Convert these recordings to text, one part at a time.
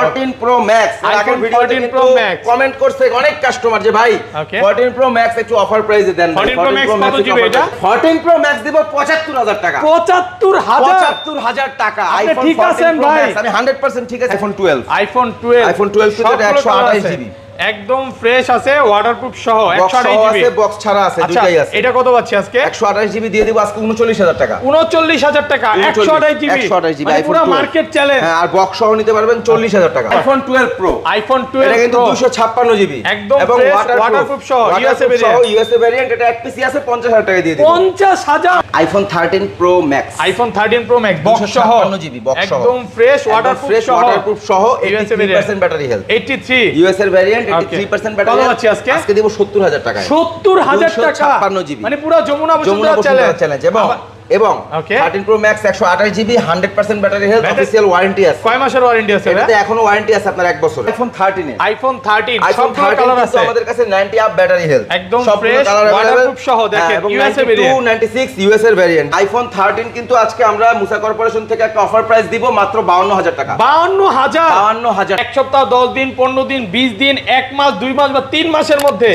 14 Pro Max আগের ভিডিওতে 14 কিন্তু Pro Max। কমেন্ট করছে অনেক কাস্টমার যে ভাই 14 Pro Max একটু অফার প্রাইসে দেন ভাই। 14 Pro Max কত দিবে জিবি এটা? 14 Pro Max দিব 75000 টাকা। পঁচাত্তর হাজার? 75000 টাকা। আইফোন ঠিক 14 আছেন Pro ভাই? Max, আমি 100% ঠিক আছে। আইফোন 12 আইফোন টুয়েলভ iPhone 12 কিন্তু এটা 128 GB একদম ফ্রেশ আছে ওয়াটারপ্রুফ সহ বক্স একশো সহ জিবি আছে বক্স ছাড়া আছে আচ্ছা দুটাই আছে। এটা কত পাচ্ছি আজকে? 128 জিবি দিয়ে দিব আজকে 39000 টাকা। উনচল্লিশ হাজার টাকা একশো আঠাশ জিবি 128 জিবি iPhone পুরো মার্কেট চ্যালেঞ্জ হ্যাঁ আর বক্স সহ নিতে পারবেন 40000 টাকা। আইফোন 12 প্রো আইফোন এটা টুয়েলভ কিন্তু 256 জিবি একদম fresh, waterproof সহ, USA variant। ইউএসএ ভেরিয়েন্ট এটা এক পিসি আছে 50000 টাকা দিয়ে পঞ্চাশ হাজার। IPhone 13 pro max iPhone thirteen pro max box সহ। 256 GB box সহ। একদম ফ্রেশ ওয়াটারপ্রুফ ফ্রেশ সহ। ওয়াটারপ্রুফ সহ USA 83% battery health eighty three US এর ভেরিয়েন্ট. 83% কত ব্যাটারি পাচ্ছি আজকে? আজকে দিব 70000 টাকায়। সত্তর হাজার টাকা? 256 জিবি মানে পুরো যমুনা যমুনা বসুন্ধরা চ্যালেঞ্জ এবং এবং Okay. 13 pro max 128 GB 100% battery health official warranty আছে। কয় মাসের ওয়ারেন্টি আছে এটাতে এখনও ওয়ারেন্টি আছে আপনার এক বছর আইফোন 13 এ আইফোন থার্টিন আইফোন সব 13 কালার আছে। আমাদের কাছে 90 আপ ব্যাটারি হেলথ একদম fresh, waterproof সহ দেখেন, USA variant। 96 ইউএস এর ভেরিয়েন্ট আইফোন 13 কিন্তু আজকে আমরা মুসা কর্পোরেশন থেকে একটা অফার প্রাইস দিব মাত্র 52000 টাকা। বাউন্ন হাজার? 52000 এক সপ্তাহ দশ দিন পনেরো দিন বিশ দিন এক মাস দুই মাস বা তিন মাসের মধ্যে।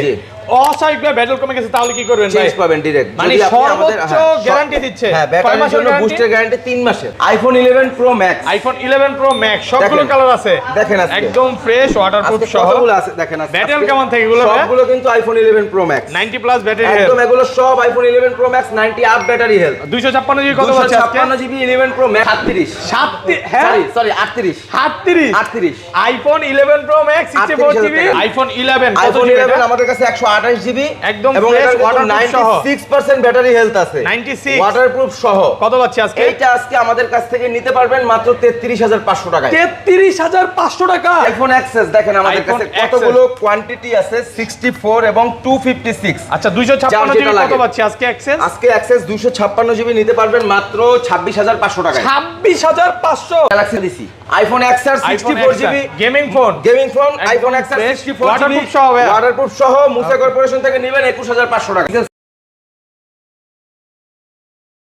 জি। অস্বাভাবিক ব্যাটেল কমে গেছে তাহলে কি করবেন ভাই? চেঞ্জ পাবেন ডাইরেক্ট মানে সর্বোচ্চ guarantee দিচ্ছে। হ্যাঁ ব্যাটারির জন্য বুস্টার গ্যারান্টি 3 মাসের। IPhone 11 pro max iPhone eleven pro max সবগুলো। কালার আছে। দেখেন আজকে। একদম ফ্রেশ ওয়াটারপ্রুফ সহ। কতগুলো আছে? দেখেন আজকে ব্যাটেল কেমন থাকে এগুলো সবগুলো কিন্তু iPhone 11 pro max 90 plus battery একদম এগুলো সব iPhone 11 pro max 90 up battery health 256 GB কত পাচ্ছে আজকে? 256 জিবি 11 প্রো ম্যাক্স 38 সাত হ্যাঁ? Sorry sorry 38 38 38 iPhone 11 pro max 64 GB iPhone 11 iPhone GB 11 আমাদের কাছে 128 জিবি একদম এবং fresh, এটার কিন্তু waterproof সহ। 96% ব্যাটারি হেলথ আছে। 96 ওয়াটারপ্রুফ সহ। কত পাচ্ছে আজকে? এইটা আজকে আমাদের কাছ থেকে নিতে পারবেন মাত্র 33500 টাকায়। 33500 টাকা? আইফোন অ্যাক্সেস দেখেন আমাদের কাছে কতগুলো কোয়ান্টিটি আছে 64 এবং 256 আচ্ছা 256 যার জিবি কত। পাচ্ছে আজকে অ্যাক্সেস আজকে অ্যাক্সেস 256 জিবি নিতে পারবেন মাত্র 26500 টাকায়। 26500 গ্যালাক্সি দিছি। IPhone XR iPhone 64 GB gaming phone gaming phone iPhone XR fresh, 64 GB waterproof সহ মুসা কর্পোরেশন থেকে নেবেন 21500 টাকা।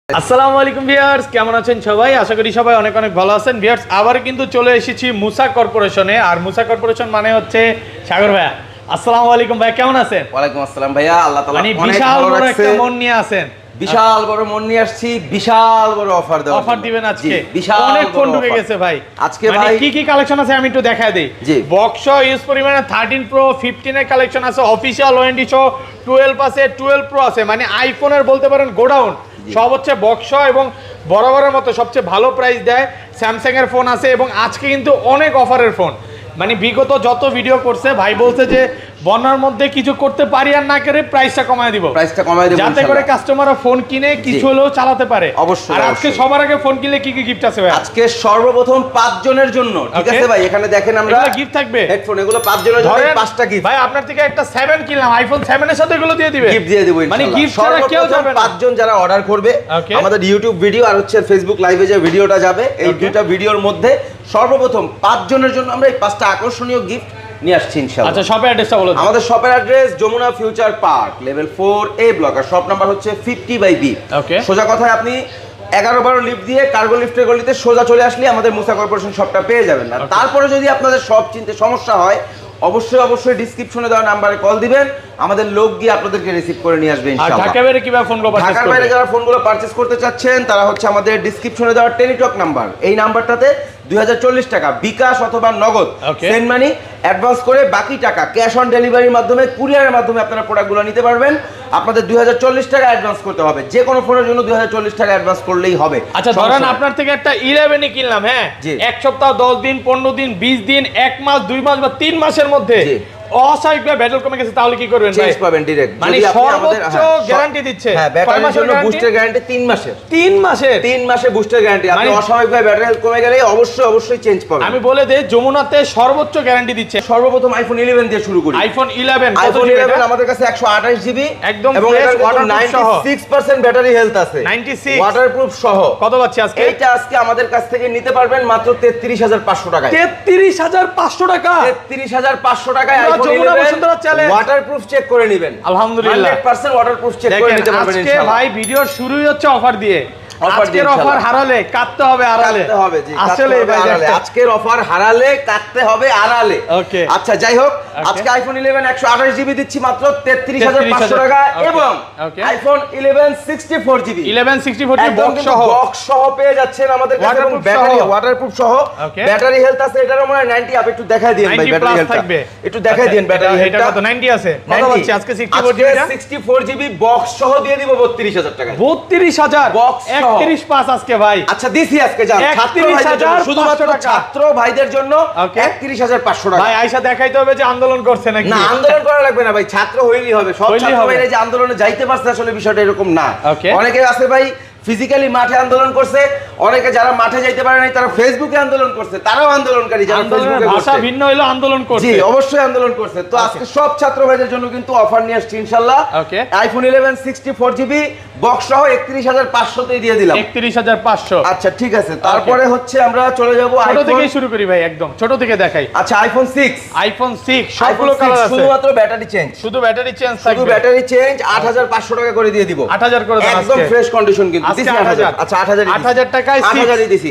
আসসালামু আলাইকুম ভিউয়ার্স কেমন আছেন সবাই? আশা করি সবাই অনেক অনেক ভালো আছেন। ভিউয়ার্স আবার কিন্তু চলে এসেছি মুসা কর্পোরেশনে। আর মুসা কর্পোরেশন মানে হচ্ছে সাগর ভাইয়া। আসসালামু আলাইকুম ভাইয়া কেমন আছেন? ওয়ালাইকুম আসসালাম ভাইয়া আল্লাহ তাআলা মানে অনেক বিশাল ভালো বড় রাখছে। একটা মন নিয়ে আছেন। বিশাল বড় মন নিয়ে আসছি বিশাল বড় অফার দেওয়ার অফার দিবেন আজকে? বিশাল অনেক ফোন ঢুকে গেছে ভাই। আজকে মানে ভাই কি কি কালেকশন আছে আমি একটু দেখায় দিই। জি। বক্স ইউজ পরিমাণে 13 প্রো 15 এর কালেকশন আছে অফিশিয়াল ওয়ারেন্টি সহ 12 আছে 12 প্রো আছে। মানে আইফোনের বলতে পারেন গোডাউন। সব হচ্ছে বক্স এবং বরাবরের মতো সবচেয়ে ভালো প্রাইস দেয় স্যামসাং এর ফোন আছে এবং আজকে কিন্তু অনেক অফারের ফোন মানে বিগত যত ভিডিও করছে ভাই বলছে যে বন্যার মধ্যে কিছু করতে পারি আর না করে প্রাইসটা কমায় দিব। প্রাইসটা কমায় দেব যাতে করে কাস্টমাররা ফোন কিনে কিছু হলেও চালাতে পারে। অবশ্যই, আর আজকে সবার আগে ফোন কিনলে কি কি গিফট আছে ভাই আজকে সর্বপ্রথম পাঁচ জনের জন্য ঠিক আছে ভাই? এখানে দেখেন আমরা gift থাকবে? হেডফোন এগুলো পাঁচ জনের জন্য পাঁচটা গিফট ভাই আপনার থেকে একটা 7 কিনলাম আইফোন 7 এর সাথে এগুলো দিয়ে দিবে। গিফট দিয়ে দেবো মানে গিফট ছাড়া কেউ যাবে না। পাঁচজন যারা অর্ডার করবে আমাদের ইউটিউব ভিডিও আর হচ্ছে ফেসবুক লাইভে যে ভিডিওটা যাবে এই. দুইটা ভিডিওর মধ্যে সর্বপ্রথম পাঁচজনের জন্য আমরা এই পাঁচটা আকর্ষণীয় গিফট নিয়ে আসছি ইনশাআল্লাহ। আচ্ছা শপের অ্যাড্রেসটা বলো আমাদের শপের address Jamuna Future Park level four A block R shop number হচ্ছে ফিফটি বাই বি Okay. সোজা কথায় আপনি এগারো বারো লিফট দিয়ে কার্গো লিফটের গলিতে সোজা চলে আসলে আমাদের মুসা কর্পোরেশন শপটা পেয়ে যাবেন। আর তারপরে যদি আপনাদের সব চিনতে সমস্যা হয় অবশ্যই অবশ্যই ডিসক্রিপশনে দেওয়া নাম্বারে কল দিবেন। আমাদের লোক গিয়ে আপনাদেরকে রিসিভ করে নিয়ে আসবে আর ইনশাআল্লাহ। ঢাকা বাইরে কীভাবে ফোনগুলো পারচেজ ঢাকার বাইরে যারা ফোনগুলো পারচেজ করতে চাচ্ছেন তারা হচ্ছে আমাদের ডিসক্রিপশনে দেওয়া টেলিটক নাম্বার এই নাম্বারটাতে দুই হাজার চল্লিশ টাকা বিকাশ অথবা নগদ. সেন্ড মানি অ্যাডভান্স করে বাকি টাকা ক্যাশ অন ডেলিভারির মাধ্যমে কুরিয়ারের মাধ্যমে আপনারা প্রোডাক্টগুলো নিতে পারবেন। আপনাদের দুই টাকা অ্যাডভান্স করতে হবে। যে কোনো ফোনের জন্য দুই টাকা অ্যাডভান্স করলেই হবে। আচ্ছা ধরেন আপনার থেকে একটা 11 ই কিনলাম হ্যাঁ? এক সপ্তাহ 10 দিন 15 দিন 20 দিন এক মাস দুই মাস বা তিন মাসের মধ্যে জি। অস্বাভাবিক ব্যাটেল কমে গেছে তাহলে কি করবেন ভাই? পাবেন ডিরেক্ট মানে সর্বোচ্চ guarantee দিচ্ছে। হ্যাঁ ব্যাটারির জন্য বুস্টার গ্যারান্টি 3 মাসের। তিন মাসের? 3 মাসে বুস্টার গ্যারান্টি আপনি অস্বাভাবিকভাবে ব্যাটারি হেলথ কমে গেলে অবশ্যই অবশ্যই চেঞ্জ পাবেন। আমি বলে দেই যমুনাতে সর্বোচ্চ গ্যারান্টি দিচ্ছে সর্বপ্রথম আইফোন 11 দিয়ে শুরু করি। আইফোন 11 আইফোন জিবি 11 আমাদের কাছে 128 জিবি একদম এবং fresh, এটার কিন্তু waterproof সহ। 96% ব্যাটারি হেলথ আছে। 96 ওয়াটারপ্রুফ সহ। কত পাচ্ছি আজকে? এইটা আজকে আমাদের কাছ থেকে নিতে পারবেন মাত্র 33500 টাকায়। 33500 টাকা? 33500 টাকায় পুরো iPhone Jamuna 11 Bashundhara challenge। Waterproof check করে নেবেন। আলহামদুলিল্লাহ। 100% ওয়াটারপ্রুফ চেক করে নিতে পারবেন আজকে ভাই ভিডিওর শুরুই হচ্ছে অফার দিয়ে। ওয়াটারপ্রুফ সহ। ব্যাটারি হেলথ আছে এটার আমরা 90 আপ একটু দেখাই দিন ভাই ব্যাটারি হেলথ আজকে 64 জিবি জিবি বক্স সহ দিয়ে দিব 32000 টাকা 32000 বক্স আচ্ছা, আন্দোলন করছে অনেকে ফিজিক্যালি মাঠে আন্দোলন করছে অনেকে যারা মাঠে যাইতে পারে নাই তারা ফেসবুকে আন্দোলন করছে তারাও আন্দোলনকারী যারা ভাষা ভিন্ন হলো আন্দোলন করছে। অবশ্যই আন্দোলন করছে। তো আজকে সব ছাত্র ভাইদের জন্য কিন্তু অফার নিয়ে আসছি ইনশাল্লাহ। আইফোন 11 64 জিবি বক্স সহ একত্রিশ হাজার পাঁচশোতেই দিয়ে দিলাম। আচ্ছা ঠিক আছে। তারপরে হচ্ছে আমরা চলে যাব ছোট আইফোন শুরু করি ভাই একদম। ছোট থেকে দেখাই। আচ্ছা আইফোন সিক্স আইফোন সিক্স সবগুলো কালার আছে। শুধুমাত্র ব্যাটারি চেঞ্জ শুধু ব্যাটারি চেঞ্জ শুধু ব্যাটারি চেঞ্জ আট হাজার পাঁচশো টাকা করে দিয়ে দিব। আট হাজার করে দেন একদম ফ্রেশ কন্ডিশন কিন্তু। দিছি 8,000 আচ্ছা আট হাজার 8,000 টাকায় দিছি।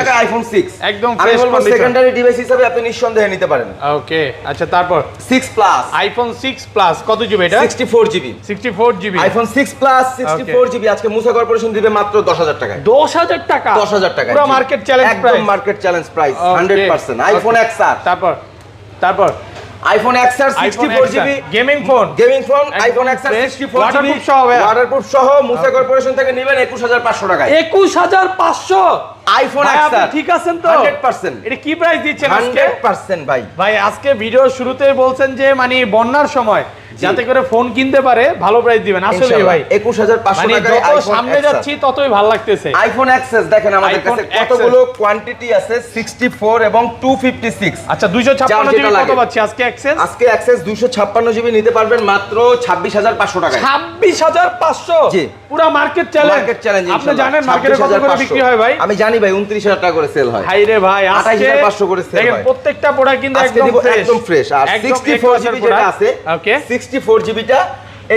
টাকা আইফোন সিক্স একদম আমি fresh সেকেন্ডারি ডিভাইস হিসাবে আপনি নিঃসন্দেহে নিতে পারেন। ওকে আচ্ছা তারপর? Six plus iPhone six plus কত জিবি এটা? Sixty four GB sixty four GB iPhone six plus sixty four GB আজকে মুসা কর্পোরেশন দিবে মাত্র দশ হাজার টাকায়। দশ হাজার টাকা? দশ হাজার টাকা পুরো মার্কেট চ্যালেঞ্জ একদম market challenge price Okay. Hundred percent iPhone X তারপর? তারপর? IPhone X R sixty iPhone four GB gaming phone gaming phone iPhone X R fresh, sixty four GB সহ ওয়াটারপ্রুফ সহ মুসা কর্পোরেশন থেকে নেবেন একুশ হাজার পাঁচশো টাকায়। একুশ হাজার পাঁচশো? আইফোন ভাই, এক্স আপনি আর ঠিক আছেন তো? হান্ড্রেড পার্সেন্ট এটা কি প্রাইস দিচ্ছেন আজকে? ভাই। ভাই আজকে ভিডিও শুরুতেই বলছেন যে মানে বন্যার সময় যাতে করে ফোন কিনতে পারে ভালো প্রাইস দিবেন। আসলে ভাই একুশ হাজার পাঁচশো মানে টাকায় যত সামনে যাচ্ছি ততই ভালো লাগতেছে। আইফোন এক্সেস দেখেন আমাদের কাছে কতগুলো কোয়ান্টিটি আছে সিক্সটি ফোর এবং টু ফিফটি সিক্স আচ্ছা দুইশো ছাপ্পান্ন যার যেটা জিবি কত পাচ্ছি? আজকে অ্যাক্সেস আজকে দুশো ছাপ্পান্ন জিবি নিতে পারবেন মাত্র ছাব্বিশ হাজার পাঁচশো টাকায়। ছাব্বিশ হাজার পাঁচশো? জি। পুরো মার্কেট চ্যালেঞ্জ মার্কেট চ্যালেঞ্জ আপনি জানেন মার্কেটে কত করে বিক্রি হয় ভাই? আমি জানি ভাই উনত্রিশ হাজার টাকা করে সেল হয়। হাই রে ভাই আজকে 28,500 করে দেখেন হয়। প্রত্যেকটা প্রোডাক্ট কিন্তু একদম ফ্রেশ একদম ফ্রেশ আর সিক্সটি ফোর জিবি যেটা আছে ওকে সিক্সটি ফোর জিবিটা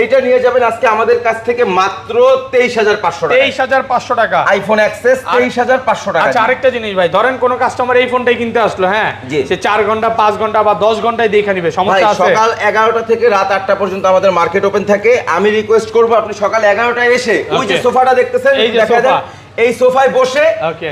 এইটা নিয়ে যাবেন আজকে আমাদের কাছ থেকে মাত্র তেইশ হাজার পাঁচশো টাকা। তেইশ হাজার পাঁচশো টাকা। আইফোন অ্যাক্সেস তেইশ হাজার পাঁচশো টাকা আচ্ছা আরেকটা জিনিস ভাই ধরেন কোন কাস্টমার এই ফোনটাই কিনতে আসলো হ্যাঁ? সে চার ঘণ্টা পাঁচ ঘণ্টা বা দশ ঘন্টায় দেখে নিবে সমস্যা আছে? সকাল এগারোটা থেকে রাত আটটা পর্যন্ত আমাদের মার্কেট ওপেন থাকে। আমি রিকোয়েস্ট করব আপনি সকাল এগারোটায় এসে ওই যে সোফাটা দেখতেছেন এই যে সোফা। এই সোফায় বসে.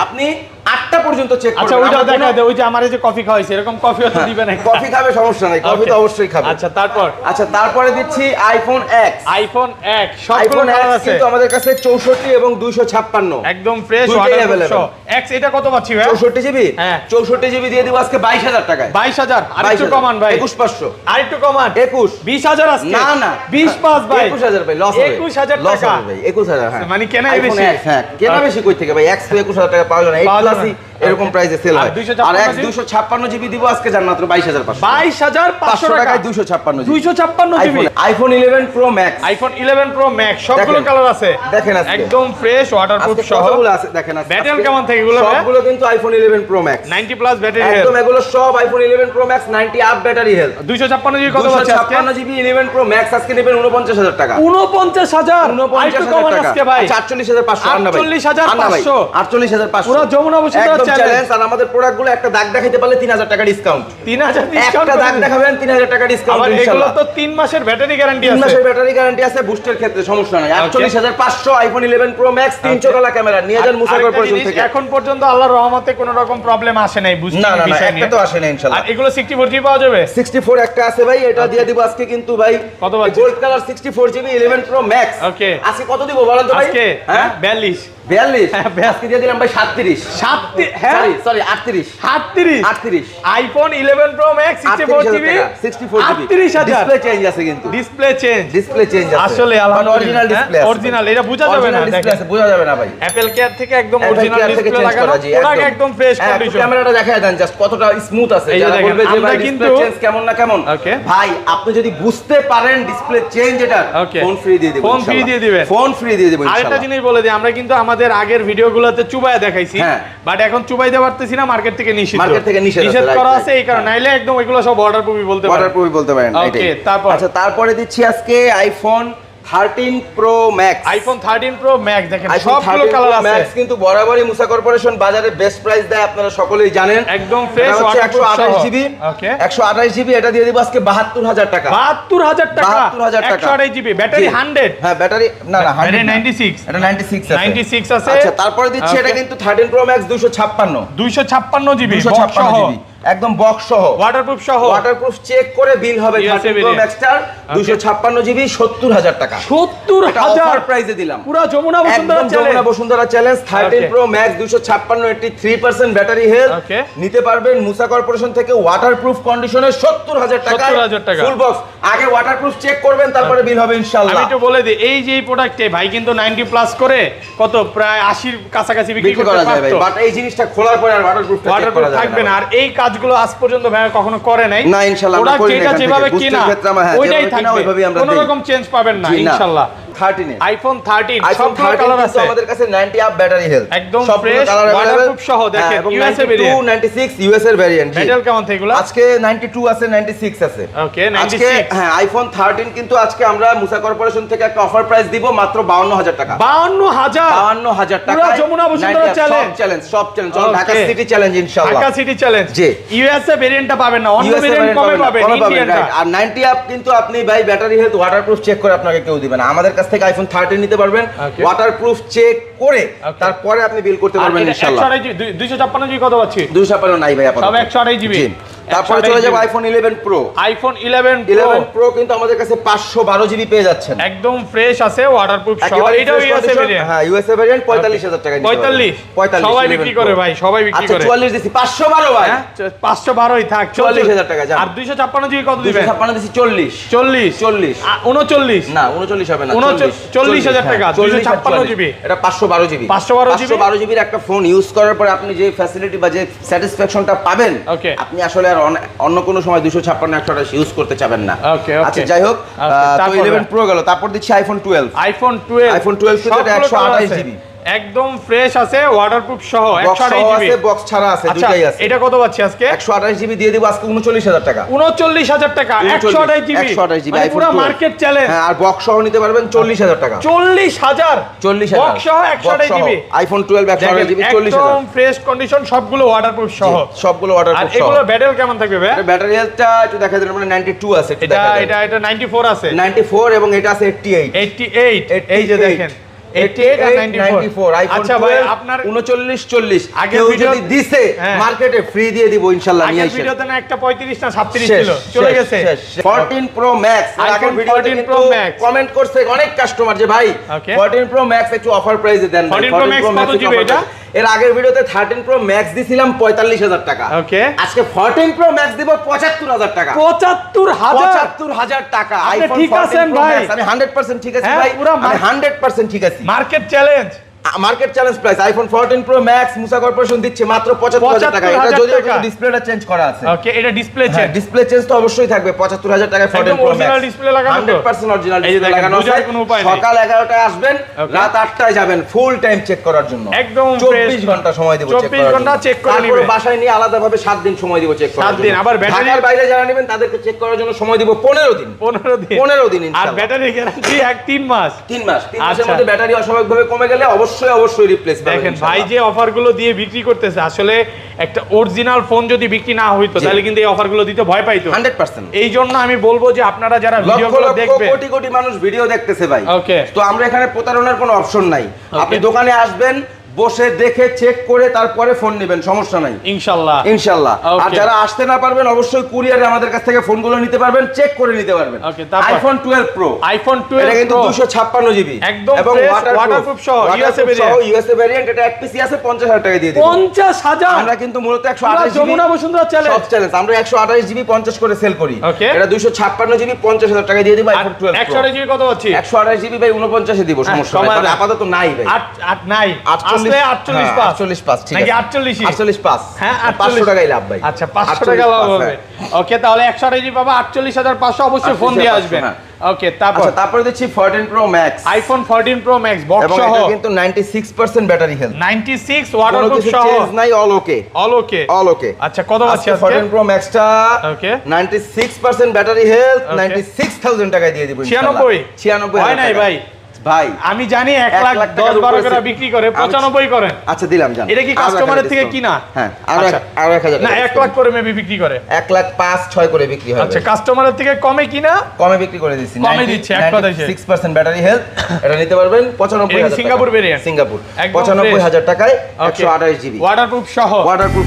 আপনি আটটা পর্যন্ত চেক আচ্ছা ওইটা দেখা কোনো- দেয় ওই যে আমার যে কফি খাওয়াইছে এরকম কফিও তো দিবেন একটা। কফি খাবে সমস্যা নাই কফি তো অবশ্যই খাবে। আচ্ছা তারপর? আচ্ছা তারপরে দিচ্ছি আইফোন এক্স আইফোন এক সবগুলো কালার আছে। কিন্তু আমাদের কাছে চৌষট্টি এবং দুইশো ছাপ্পান্ন। একদম ফ্রেশ available। এক্স এটা কত পাচ্ছি ভাই? চৌষট্টি জিবি হ্যাঁ। চৌষট্টি জিবি দিয়ে দিব আজকে বাইশ হাজার টাকায়। বাইশ হাজার। আরেকটু 22,000 কমান ভাই। একুশ পাঁচশো। আরেকটু কমান। একুশ। বিশ হাজার আজকে? না না। বিশ পাঁচ ভাই। একুশ হাজার ভাই লস একুশ হাজার লস ভাই একুশ হাজার হ্যাঁ। মানে iPhone বেশি। X, হ্যাঁ। কেনা বেশি কই থেকে ভাই? এক্স তো একুশ হাজার টাকা পাওয়া যায় না। এইট এরকম প্রাইসে সেল হয়। আর এক্স জিবি? দুশো ছাপ্পান্ন জিবি দিব আজকে যান মাত্র বাইশ হাজার পাঁচশো বাইশ হাজার পাঁচশো পাঁচশো টাকা। টাকায় দুশো ছাপ্পান্ন ছাপ্পান্ন GB iPhone eleven pro max iPhone eleven pro max সবগুলো কালার আছে। দেখেন। একদম ফ্রেশ সহ। আছে দেখেন। ব্যাটেল কেমন থাকে এগুলো সবগুলো কিন্তু iPhone eleven pro max 90 plus battery একদম এগুলো সব iPhone eleven pro max ninety up battery health ছাপ্পান্ন জিবি কত আজকে? ছাপ্পান্ন জিবি ইলেভেন প্রো ম্যাক্স আজকে নেবেন উনপঞ্চাশ হাজার টাকা। উনপঞ্চাশ হাজার? উনপঞ্চাশ হাজার টাকা। ভাই। আচ্ছা, আটচল্লিশ হাজার পাঁচশো। 48,500 আন্না ভাই, আটচল্লিশ হাজার পাঁচশো। যমুনা challenge। চ্যালেঞ্জ আর আমাদের প্রোডাক্টগুলো একটা দাগ দেখাইতে পারলে তিন হাজার টাকা ডিসকাউন্ট তিন হাজার discount একটা দাগ দেখাবেন তিন হাজার টাকা ডিসকাউন্ট আবার এগুলো তো তিন মাসের ব্যাটারি গ্যারান্টি আছে মাসের ব্যাটারি গ্যারান্টি আছে বুস্টের ক্ষেত্রে সমস্যা নাই। আটচল্লিশ হাজার পাঁচশো আইফোন ইলেভেন প্রো ম্যাক্স তিনশো Okay. কালা ক্যামেরা নিয়ে যান আর- মুসা আরেকটা কর্পোরেশন জিনিস, থেকে। এখন পর্যন্ত আল্লাহর রহমতে কোনো রকম প্রবলেম আসে নাই বুঝতে না না না একটা তো আসে না ইনশাল্লাহ। আর এগুলো সিক্সটি ফোর জিবি পাওয়া যাবে? সিক্সটি ফোর একটা আছে ভাই এটা দিয়ে দিব আজকে কিন্তু ভাই কত? Gold colour sixty four GB eleven pro max Okay. আজকে কত দিব বলেন তো ভাই? আজকে? হ্যাঁ? বিয়াল্লিশ। বিয়াল্লিশ? হ্যাঁ, বিয়াল্লিশ। আজকে দিয়ে দিলাম ভাই সাতত্রিশ। সাত হ্যাঁ? Sorry iPhone pro max four GB four GB display change আছে কিন্তু। ডিসপ্লে চেঞ্জ ডিসপ্লে চেঞ্জ আছে। আসলে অরিজিনাল ডিসপ্লে অরিজিনাল এটা বোঝা যাবে না ডিসপ্লে আছে বোঝা যাবে না ভাই। অ্যাপল কেয়ার থেকে একদম অরিজিনাল ডিসপ্লে লাগানো। করা, একদম। ফ্রেশ হ্যাঁ, কন্ডিশন ক্যামেরাটা দেখায় দেন জাস্ট কতটা স্মুথ আছে। যারা বলবে যে আমরা ভাই ডিসপ্লে কিন্তু- চেঞ্জ কেমন না কেমন. ভাই আপনি যদি বুঝতে পারেন ডিসপ্লে চেঞ্জ এটা. ফোন ফ্রি দিয়ে দেব Phone free দিয়ে দিবেন। ফোন ফ্রি দিয়ে দেব আরেকটা জিনিস বলে দিই আমরা কিন্তু আমাদের আগের ভিডিও ভিডিওগুলোতে চুবায় দেখাইছি হ্যাঁ। বাট এখন চুবাইতে পারতেছি না মার্কেট থেকে নিষিদ্ধ। মার্কেট থেকে নিষেধ করা আছে এই কারণে। নাইলে একদম এগুলো সব অর্ডার প্রুফই বলতে পারেন। অর্ডার প্রুফই বলতে পারেন ওকে তারপর? আচ্ছা তারপরে দিচ্ছি আজকে iPhone thirteen pro max iPhone thirteen pro max দেখেন সবগুলো কালার আছে। ম্যাক্স কিন্তু বরাবরই মুসা কর্পোরেশন বাজারে বেস্ট প্রাইস দেয় আপনারা সকলেই জানেন। একদম একশো আঠাশ। জিবি একশো আঠাশ জিবি এটা দিয়ে দিব আজকে বাহাত্তর হাজার টাকা। বাহাত্তর হাজার টাকা? 72,000 টাকা। একশো আড়াই জিবি ব্যাটারি। হান্ড্রেড হ্যাঁ ব্যাটারি না না ব্যাটারি 100 না। 96 এটা 96 আছে। 96 আছে। আচ্ছা তারপরে দিচ্ছি এটা কিন্তু 13 প্রো ম্যাক্স 256 দুইশো ছাপ্পান্ন জিবি 256 জিবি একদম বক্স সহ। ওয়াটারপ্রুফ সহ। ওয়াটারপ্রুফ চেক করে বিল হবে 13 প্রো ম্যাক্সটার 256 জিবি 70000 টাকা। সত্তর এটা হাজার। অফার প্রাইসে দিলাম। পুরা Jamuna Bashundhara challenge Jamuna Bashundhara challenge 13 pro max 256 83% battery health নিতে পারবেন মুসা কর্পোরেশন থেকে ওয়াটারপ্রুফ কন্ডিশনে 70000 টাকা 70,000 টাকা। ফুল বক্স আগে ওয়াটারপ্রুফ চেক করবেন তারপরে বিল হবে ইনশাআল্লাহ। আমি একটু বলে দিই এই যে এই প্রোডাক্টে ভাই কিন্তু 90 প্লাস করে কত? প্রায় 80 কাছাকাছি বিক্রি বিক্রি করতে করা যায় ভাই বাট এই জিনিসটা খোলার পরে আর ওয়াটারপ্রুফ থাকবে না। না আর এই কাজগুলো আজ পর্যন্ত ভাইয়া কখনো করে নাই। না, ইনশাআল্লাহ না যেটা যেভাবে বুস্টের কিনা আমরা, হ্যাঁ, ওইটাই থাকবে। কোনো রকম চেঞ্জ পাবেন না। ইনশাআল্লাহ 13 আইফোন 13 সব কালার আছে। আমাদের কাছে 90 আপ ব্যাটারি হেলথ একদম fresh, waterproof সহ দেখেন, USA variant। 96 ইউএস এর ভেরিয়েন্ট মেটাল কেমন থেকে আজকে 92 আছে 96 আছে। Okay, আজকে হ্যাঁ আইফোন 13 কিন্তু আজকে আমরা মুসা কর্পোরেশন থেকে একটা অফার প্রাইস দিব মাত্র 52000 টাকা। 52000 52000 টাকা। পুরো যমুনা বসুন্ধরা challenge। চ্যালেঞ্জ সব চ্যালেঞ্জ ঢাকা সিটি চ্যালেঞ্জ ইনশাআল্লাহ। ঢাকা সিটি চ্যালেঞ্জ জি। ইউএসএ ভেরিয়েন্টটা পাবেন না অন্য ভেরিয়েন্ট variant কবে পাবেন ইন্ডিয়ানটা আর 90 আপ কিন্তু আপনি ভাই ব্যাটারি হেলথ ওয়াটারপ্রুফ চেক করে আপনাকে কেউ আমাদের কাছ থেকে আইফোন 13 নিতে পারবেন। ওয়াটার ওয়াটারপ্রুফ চেক করে. তারপরে আপনি বিল করতে পারবেন ইনশাআল্লাহ। 256 জিবি কত পাচ্ছি? দুশো পারো নাই ভাই আপাতত। সব 128 জিবি? তারপরে চলে যাব আইফোন 11 প্রো আইফোন 11 11 প্রো কিন্তু আমাদের কাছে 512 জিবি পেয়ে যাচ্ছেন। একদম ফ্রেশ আছে ওয়াটারপ্রুফ সহ। এটাও ইউএসএ ভেরিয়েন্ট হ্যাঁ ইউএসএ ভেরিয়েন্ট 45000 টাকা 45 সবাই বিক্রি করে ভাই সবাই বিক্রি আচ্ছা করে। 44 দিছি 512 ভাই। হ্যাঁ 512ই থাক 44,000 টাকা যান। আর 256 জিবি কত দিবেন? 256 দিছি 40 40 40 আ, 39 না 39 হবে না উনচল্লিশ, 40, চল্লিশ হাজার টাকা, হ্যাঁ, 40 আর 256 জিবি। এটা 512 জিবি 512 জিবি? বারো জিবির একটা ফোন ইউজ করার পরে আপনি যে ফ্যাসিলিটি বা যে স্যাটিসফ্যাকশনটা পাবেন আপনি আসলে আর অন্য কোনো সময় 256 128 ইউজ করতে চাবেন না. আচ্ছা যাই হোক ইলেভেন 11 প্রো গেল তারপর দিচ্ছি আইফোন 12 আইফোন 12 iPhone 12 কিন্তু এটা সবগুলো colour 128 আছে। জিবি। একদম ফ্রেশ আছে ওয়াটারপ্রুফ সহ বক্স 128 জিবি বক্স ছাড়া আছে আচ্ছা দুটাই আছে। এটা কত পাচ্ছি আজকে? 128 জিবি দিয়ে দিব আজকে 39000 টাকা। 39000 টাকা 128 জিবি 128 জিবি পুরো মার্কেট চ্যালেঞ্জ হ্যাঁ আর বক্স সহ নিতে পারবেন 40000 টাকা। 40000 40000 বক্স সহ 128 জিবি আইফোন 12 128 জিবি 40000 একদম ফ্রেশ কন্ডিশন সবগুলো ওয়াটারপ্রুফ সহ। সবগুলো আর ওয়াটারপ্রুফ সহ। এগুলো ব্যাটেল কেমন থাকবে ভাই ব্যাটারি হেলথটা একটু দেখা যায় মানে 92 আছে এটা এটা এটা 94 আছে। 94 এবং এটা আছে 88 88 এই যে দেখেন। 88 আর 94 আইফোন আচ্ছা ভাই আপনার 39 40 আগের ভিডিও- দিছে হ্যাঁ। মার্কেটে ফ্রি দিয়ে দিব ইনশাআল্লাহ নিয়ে আসেন ভিডিওতে না একটা 35 না 37 শেষ, ছিল চলে গেছে শেষ, শেষ। 14 প্রো ম্যাক্স ভিডিওতে 14 কিন্তু Pro কমেন্ট করছে অনেক কাস্টমার যে ভাই Okay. 14 প্রো ম্যাক্স একটু অফার প্রাইসে দেন ভাই। 14 Pro Max কত একটু এটা? এর আগের ভিডিওতে 13 প্রো ম্যাক্স দিছিলাম 45000 টাকা। ওকে আজকে 14 প্রো ম্যাক্স দিব 75000 টাকা। 75000 75000 টাকা। পঁচাত্তর আইফোন ঠিক 14 আছেন Pro ভাই? আমি 100% ঠিক আছে হ্যাঁ, ভাই। পুরা আমি মার- 100% ঠিক আছে। Market challenge market challenge price iPhone 14 pro max Musa corporation দিচ্ছে মাত্র 75000 টাকা। এটা যদিও টাকা। ডিসপ্লেটা চেঞ্জ করা আছে। ওকে এটা ডিসপ্লে চেঞ্জ ডিসপ্লে চেঞ্জ তো অবশ্যই থাকবে 75000 টাকায় 14 প্রো ম্যাক্স display লাগানো 100% অরিজিনাল ডিসপ্লে লাগানো আছে। সকাল 11টায় আসবেন. রাত 8টায় যাবেন ফুল টাইম চেক করার জন্য। একদম 24 ঘণ্টা সময় দিব চেক 24 ঘণ্টা check করে তারপর বাসায় নিয়ে আলাদাভাবে 7 দিন সময় দিব চেক করার সাত দিন, আবার battery- ঢাকার বাইরে যারা নেবেন তাদেরকে চেক করার জন্য সময় দিব 15 দিন। 15 দিন। 15 দিন আর ব্যাটারি গ্যারান্টি এক 3 মাস। তিন মাস তিন মাসের আচ্ছা। মধ্যে ব্যাটারি অস্বাভাবিকভাবে কমে গেলে অবশ্যই অবশ্যই অবশ্যই রিপ্লেস দেখেন ভাই যে অফারগুলো দিয়ে বিক্রি করতেছে আসলে একটা অরিজিনাল ফোন যদি বিক্রি না হইতো তাহলে কিন্তু এই অফারগুলো দিতে ভয় পাইতো। Hundred percent. এই জন্য আমি বলব যে আপনারা যারা ভিডিও ভিডিওগুলো দেখবেন কোটি কোটি মানুষ ভিডিও দেখতেছে ভাই. তো আমরা এখানে প্রতারণার কোনো অপশন নাই। আপনি দোকানে আসবেন বসে দেখে চেক করে তারপরে ফোন নেবেন সমস্যা নাই। ইনশাল্লাহ। ইনশাল্লাহ। আর যারা আসতে না পারবেন অবশ্যই কুরিয়ারে আমাদের কাছ থেকে ফোনগুলো নিতে পারবেন চেক করে নিতে পারবেন? আইফোন 12 প্রো আইফোন এটা কিন্তু Pro 256 জিবি একদম fresh, waterproof সহ, USA variant। ইউএসএ ভেরিয়েন্ট এটা এক পিসি আছে 50000 টাকা দিয়ে দিই পঞ্চাশ হাজার? আমরা কিন্তু মূলত 128 পুরা জিবি যমুনা বসুন্ধরা চ্যালেঞ্জ সব চ্যালেঞ্জ আমরা 128 জিবি 50 করে সেল করি. এটা 256 জিবি 50000 টাকা দিয়ে দিব আইফোন 12 একশো প্রো জিবি কত পাচ্ছি? 128 জিবি ভাই 49 এ দিব সমস্যা নাই। আপাতত নাই ভাই। আট আট নাই। আসলে 48 পাস ঠিক আছে। 48 আটচল্লিশ পাস হ্যাঁ পাঁচশো টাকাই লাভ ভাই। আচ্ছা পাঁচশো 48 টাকা লাভ হবে। ওকে তাহলে একশো আঠাশ জিবি পাবা আটচল্লিশ হাজার পাঁচশো অবশ্যই ফোন দিয়ে আসবেন। ওকে তারপর? তারপরে দিচ্ছি fourteen pro max iPhone fourteen pro max box সহ। এটা কিন্তু ninety six percent battery health ninety six কোনো সহ। চেঞ্জ নাই all okay all okay all okay আচ্ছা কত পাচ্ছি আজকে প্রো ম্যাক্সটা Okay. Ninety six battery health Okay. Ninety six thousand টাকায় দিয়ে দিব ছিয়ানব্বই? হয় নাই ভাই? ভাই আমি জানি এক লাখ দশ বারো করে বিক্রি করে আমি- পঁচানব্বই করেন। আচ্ছা দিলাম জান। এটা কি কাস্টমারের থেকে কিনা? হ্যাঁ আরও আচ্ছা। আরও এক হাজার না এক লাখ করে মেবি বিক্রি করে। এক লাখ পাঁচ ছয় করে বিক্রি হয় আচ্ছা কাস্টমারের থেকে কমে কিনা? কমে বিক্রি করে দিচ্ছি। কমে দিচ্ছে, এক শেষ। সিক্স পার্সেন্ট ব্যাটারি হেলথ এটা নিতে পারবেন। পঁচানব্বই সিঙ্গাপুর। সিঙ্গাপুর পঁচানব্বই। হাজার টাকায় একশো আঠাশ জিবি ওয়াটারপ্রুফ সহ। ওয়াটারপ্রুফ